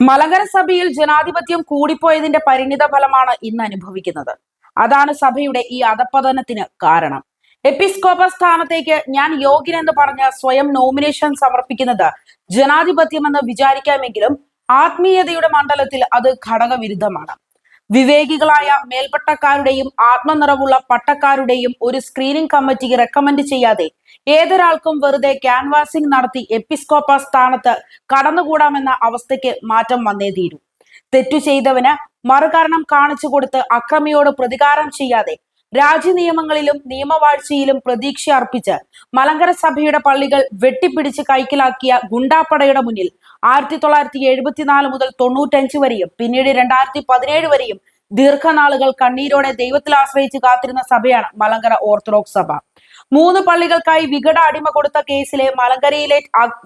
മലങ്കര സഭയിൽ ജനാധിപത്യം കൂടിപ്പോയതിന്റെ പരിണിത ഫലമാണ് ഇന്ന് അനുഭവിക്കുന്നത്. അതാണ് സഭയുടെ ഈ അധപ്പതനത്തിന് കാരണം. എപ്പിസ്കോപ്പ സ്ഥാനത്തേക്ക് ഞാൻ യോഗ്യനെന്ന് പറഞ്ഞ സ്വയം നോമിനേഷൻ സമർപ്പിക്കുന്നത് ജനാധിപത്യമെന്ന് വിചാരിക്കാമെങ്കിലും ആത്മീയതയുടെ മണ്ഡലത്തിൽ അത് ഘടകവിരുദ്ധമാണ്. വിവേകികളായ മേൽപ്പട്ടക്കാരുടെയും ആത്മനിറവുള്ള പട്ടക്കാരുടെയും ഒരു സ്ക്രീനിംഗ് കമ്മിറ്റി റെക്കമെൻഡ് ചെയ്യാതെ ഏതൊരാൾക്കും വെറുതെ ക്യാൻവാസിംഗ് നടത്തി എപ്പിസ്കോപ്പ സ്ഥാനത്ത് കടന്നുകൂടാമെന്ന അവസ്ഥയ്ക്ക് മാറ്റം വന്നേ തീരൂ. തെറ്റു ചെയ്തവന് മറുകാരണം കാണിച്ചു കൊടുത്ത് അക്രമിയോട് പ്രതികാരം ചെയ്യാതെ രാജ്യനിയമങ്ങളിലും നിയമവാഴ്ചയിലും പ്രതീക്ഷ അർപ്പിച്ച് മലങ്കര സഭയുടെ പള്ളികൾ വെട്ടിപ്പിടിച്ച് കൈക്കലാക്കിയ ഗുണ്ടാപ്പടയുടെ മുന്നിൽ ആയിരത്തി തൊള്ളായിരത്തി എഴുപത്തിനാല് മുതൽ തൊണ്ണൂറ്റഞ്ച് വരെയും പിന്നീട് രണ്ടായിരത്തി പതിനേഴ് വരെയും ദീർഘനാളുകൾ കണ്ണീരോടെ ദൈവത്തിൽ ആശ്രയിച്ച് കാത്തിരുന്ന സഭയാണ് മലങ്കര ഓർത്തഡോക്സ് സഭ. മൂന്ന് പള്ളികൾക്കായി വികട അടിമ കൊടുത്ത കേസിലെ മലങ്കരയിലെ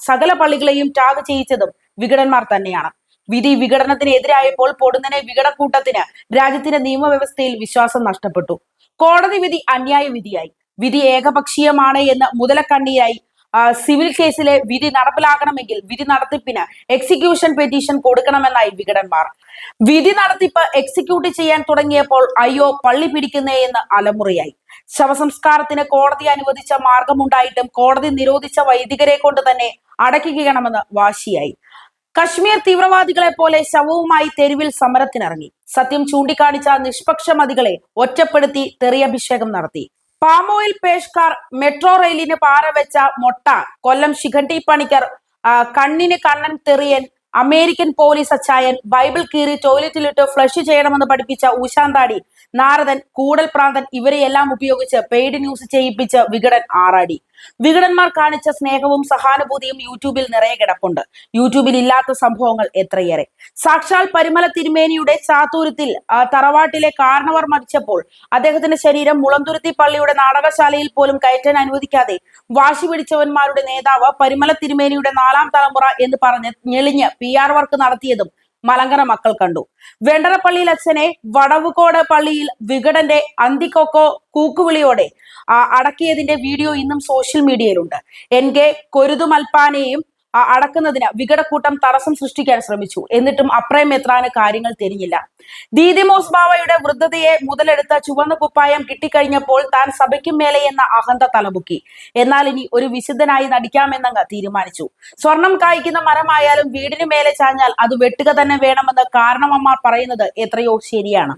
സകല പള്ളികളെയും ടാഗ് ചെയ്യിച്ചതും വികടന്മാർ തന്നെയാണ്. വിധി വിഘടനത്തിനെതിരായപ്പോൾ പൊടുന്നനെ വിഘടക്കൂട്ടത്തിന് രാജ്യത്തിന്റെ നിയമവ്യവസ്ഥയിൽ വിശ്വാസം നഷ്ടപ്പെട്ടു. കോടതി വിധി അന്യായ വിധിയായി. വിധി ഏകപക്ഷീയമാണ് എന്ന് മുതലക്കണ്ണിയായി സിവിൽ കേസിലെ വിധി നടപ്പിലാക്കണമെങ്കിൽ വിധി നടത്തിപ്പിന് എക്സിക്യൂഷൻ പെറ്റീഷൻ കൊടുക്കണമെന്നായി വികടന്മാർ. വിധി നടത്തിപ്പ് എക്സിക്യൂട്ട് ചെയ്യാൻ തുടങ്ങിയപ്പോൾ അയ്യോ പള്ളി പിടിക്കുന്നേ എന്ന് അലമുറയായി. ശവസംസ്കാരത്തിന് കോടതി അനുവദിച്ച മാർഗമുണ്ടായിട്ടും കോടതി നിരോധിച്ച വൈദികരെ കൊണ്ട് തന്നെ അടക്കിക്കണമെന്ന് വാശിയായി. കശ്മീർ തീവ്രവാദികളെ പോലെ ശവവുമായി തെരുവിൽ സമരത്തിനിറങ്ങി. സത്യം ചൂണ്ടിക്കാണിച്ച നിഷ്പക്ഷമതികളെ ഒറ്റപ്പെടുത്തി തെറിയഭിഷേകം നടത്തി. പാമോയിൽ പേഷ്കാർ മെട്രോ റെയിലിന് പാറവെച്ച മൊട്ട കൊല്ലം ശിഖണ്ടി പണിക്കർ കണ്ണിന് കണ്ണൻ തെറിയൻ അമേരിക്കൻ പോലീസ് അച്ചായൻ ബൈബിൾ കീറി ടോയ്ലറ്റിലിട്ട് ഫ്ലഷ് ചെയ്യണമെന്ന് പഠിപ്പിച്ച ഉഷാന്താടി നാരദൻ കൂടൽ പ്രാന്തൻ ഇവരെയെല്ലാം ഉപയോഗിച്ച് പെയ്ഡ് ന്യൂസ് ചെയ്യിപ്പിച്ച വികടൻ ആറാടി. വികടന്മാർ കാണിച്ച സ്നേഹവും സഹാനുഭൂതിയും യൂട്യൂബിൽ നിറയെ കിടപ്പുണ്ട്. യൂട്യൂബിൽ ഇല്ലാത്ത സംഭവങ്ങൾ എത്രയേറെ. സാക്ഷാൽ പരിമല തിരുമേനിയുടെ ചാത്തൂരത്തിൽ തറവാട്ടിലെ കാരണവർ മരിച്ചപ്പോൾ അദ്ദേഹത്തിന്റെ ശരീരം മുളന്തുരുത്തി പള്ളിയുടെ നാടകശാലയിൽ പോലും കയറ്റാൻ അനുവദിക്കാതെ വാശി പിടിച്ചവന്മാരുടെ നേതാവ് പരിമല തിരുമേനിയുടെ നാലാം തലമുറ എന്ന് പറഞ്ഞ് ഞെളിഞ്ഞ് പി ആർ വർക്ക് നടത്തിയതും മലങ്കര മക്കൾ കണ്ടു. വെണ്ടറപ്പള്ളിയിൽ അച്ഛനെ വടവുകോട് പള്ളിയിൽ വികടന്റെ അന്തിക്കൊക്കോ കൂക്കുവിളിയോടെ അടക്കിയതിന്റെ വീഡിയോ ഇന്നും സോഷ്യൽ മീഡിയയിലുണ്ട് എൻ കെ കൊരുതുമൽപ്പാനെയും അടക്കുന്നതിന് വികടക്കൂട്ടം തടസ്സം സൃഷ്ടിക്കാൻ ശ്രമിച്ചു. എന്നിട്ടും അപ്രയം എത്രാന് കാര്യങ്ങൾ തിരിഞ്ഞില്ല. ദീദിമോസ് ബാവയുടെ വൃദ്ധതയെ മുതലെടുത്ത ചുവന്ന കുപ്പായം കിട്ടിക്കഴിഞ്ഞപ്പോൾ താൻ സഭയ്ക്കും മേലെ എന്ന അഹന്ത തലമുക്കി. എന്നാൽ ഇനി ഒരു വിശുദ്ധനായി നടിക്കാമെന്നങ്ങ് തീരുമാനിച്ചു. സ്വർണം കായ്ക്കുന്ന മരമായാലും വീടിന് മേലെ ചാഞ്ഞാൽ അത് വെട്ടുക തന്നെ വേണമെന്ന് കാരണവന്മാർ പറയുന്നത് എത്രയോ ശരിയാണ്.